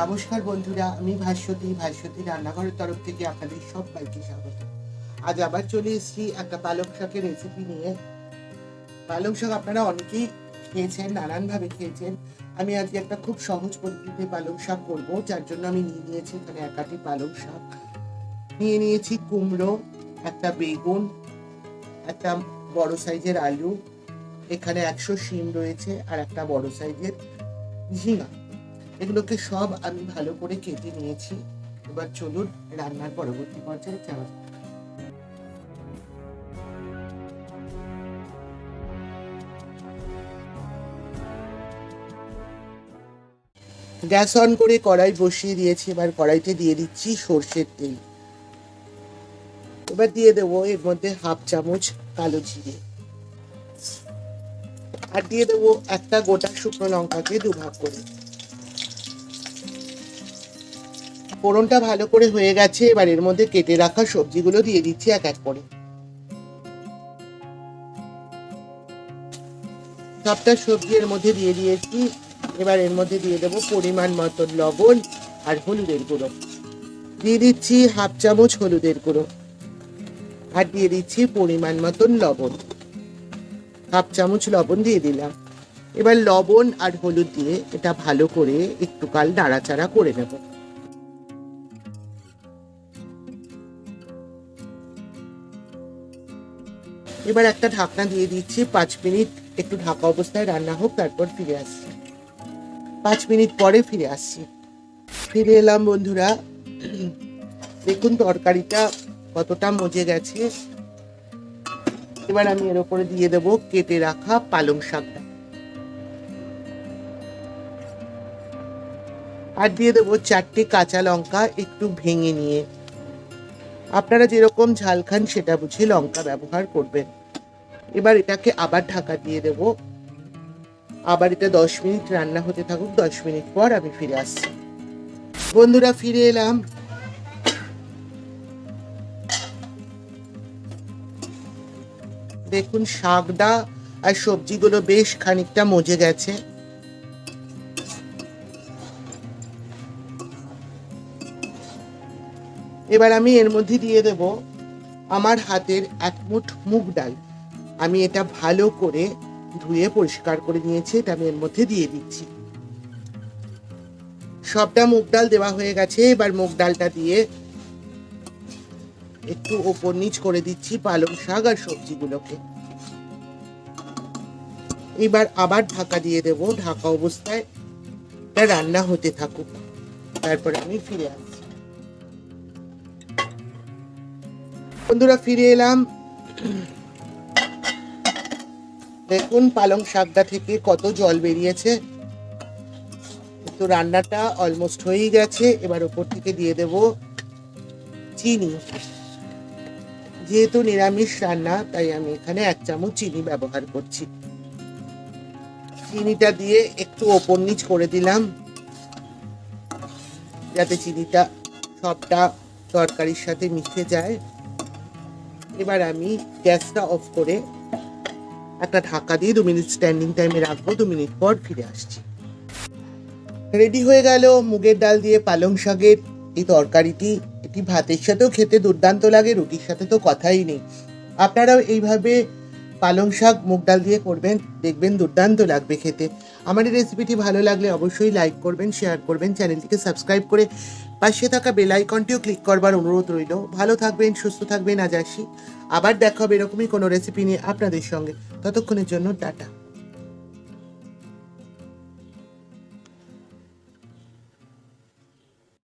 নমস্কার বন্ধুরা, আমি ভাস্বতী ভাস্বতী রান্নাঘরের তরফ থেকে আপনাদের সবাইকে স্বাগত। আজ আবার চলে এসেছি একটা পালং শাকের রেসিপি নিয়ে। পালং শাক আপনারা অনেকেই খেয়েছেন, নানানভাবে খেয়েছেন। আমি আজকে একটা খুব সহজ পদ্ধতিতে পালং শাক করব, যার জন্য আমি নিয়ে নিয়েছি এখানে একাটি পালং শাক। নিয়ে নিয়েছি কুমড়ো, একটা বেগুন, একটা বড় সাইজের আলু, এখানে একশো শিম রয়েছে আর একটা বড় সাইজের ঝিঙা। এগুলোকে সব আমি ভালো করে কেটে নিয়েছি। এবার চলুন রান্নার পরবর্তী পর্যায়ে যাওয়া যাক। গ্যাস অন করে কড়াই বসিয়ে দিয়েছি, এবার কড়াইতে দিয়ে দিচ্ছি সর্ষের তেল। এবার দিয়ে দেবো এর মধ্যে হাফ চামচ কালো জিরে। আর দিয়ে দেবো একটা গোটা শুকনো লঙ্কাকে দুভাগ করে। ফোড়নটা ভালো করে হয়ে গেছে, এবার এর মধ্যে কেটে রাখা সবজিগুলো দিয়ে দিচ্ছি এক এক করে। সবটা সবজি এর মধ্যে দিয়ে দিয়েছি, এবার এর মধ্যে দিয়ে দেবো পরিমাণ মতো লবণ আর হলুদের গুঁড়ো। দিয়ে দিচ্ছি হাফ চামচ হলুদের গুঁড়ো আর দিয়ে দিচ্ছি পরিমাণ মতন লবণ। হাফ চামচ লবণ দিয়ে দিলাম। এবার লবণ আর হলুদ দিয়ে এটা ভালো করে একটু কাল নাড়াচাড়া করে নেব। এবার একটা ঢাকনা দিয়ে দিচ্ছি, পাঁচ মিনিট একটু ঢাকা অবস্থায় রান্না হোক, তারপর ফিরে আসছি। পাঁচ মিনিট পরে ফিরে আসছি। ফিরে এলাম বন্ধুরা, দেখুন তরকারিটা কতটা মজে গেছে। এবার আমি এর উপরে দিয়ে দেব কেটে রাখা পালং শাকটা। আর দিয়ে দেবো চারটে কাঁচা লঙ্কা একটু ভেঙে নিয়ে। আপনারা যেরকম ঝাল খান সেটা বুঝে লঙ্কা ব্যবহার করবেন। এবার এটাকে আবার ঢাকা দিয়ে দেব। আবার এটা দশ মিনিট রান্না হতে থাকুক, দশ মিনিট পর আমি ফিরে আসছি। বন্ধুরা, ফিরে এলাম। দেখুন শাকটা আর সবজিগুলো বেশ খানিকটা মজে গেছে। এবার আমি এর মধ্যে দিয়ে দেব আমার হাতের এক মুঠ মুগ ডাল। আমি এটা ভালো করে ধুয়ে পরিষ্কার করে নিয়েছি, এটা আমি এর মধ্যে দিয়ে দিচ্ছি। সবটা মুগ ডাল দেওয়া হয়ে গেছে, এবার মুগ ডালটা দিয়ে একটু ওপর নিচ করে দিচ্ছি পালং শাক আর সবজিগুলোকে। এবার আবার ঢাকা দিয়ে দেব, ঢাকা অবস্থায় এটা রান্না হতে থাকুক। তারপরে আমি ফিরে আসছি। বন্ধুরা, ফিরে এলাম। দেখুন পালং শাকটা থেকে কত জল বেরিয়েছে। তো রান্নাটা অলমোস্ট হয়েই গেছে, এবার ওপর থেকে দিয়ে দেব চিনি। যেহেতু নিরামিষ রান্না, তাই আমি এখানে এক চামচ চিনি ব্যবহার করছি। চিনিটা দিয়ে একটু ওপর নিচ করে দিলাম, যাতে চিনিটা সবটা তরকারির সাথে মিশে যায়। এবার আমি গ্যাসটা অফ করে একটা ঢাকা দিয়ে দু মিনিট স্ট্যান্ডিং টাইমে রাখব, দু মিনিট পর ফিরে আসছি। রেডি হয়ে গেল মুগের ডাল দিয়ে পালং শাকের এই তরকারিটি। এটি ভাতের সাথেও খেতে দুর্দান্ত লাগে, রুটির সাথে তো কথাই নেই। আপনারাও এইভাবে পালং শাক, মুগ ডাল দিয়ে করবেন, দেখবেন দুর্দান্ত লাগবে খেতে। আমার এই রেসিপিটি ভালো লাগলে অবশ্যই লাইক করবেন শেয়ার করবেন চ্যানেলটিকে সাবস্ক্রাইব করে পাশে থাকা বেল আইকনটিও ক্লিক করবার অনুরোধ রইল। ভালো থাকবেন, সুস্থ থাকবেন, আজ আসি। আবার দেখা হবে এরকমই কোনো রেসিপি নিয়ে আপনাদের সঙ্গে। ততক্ষণের জন্য টাটা।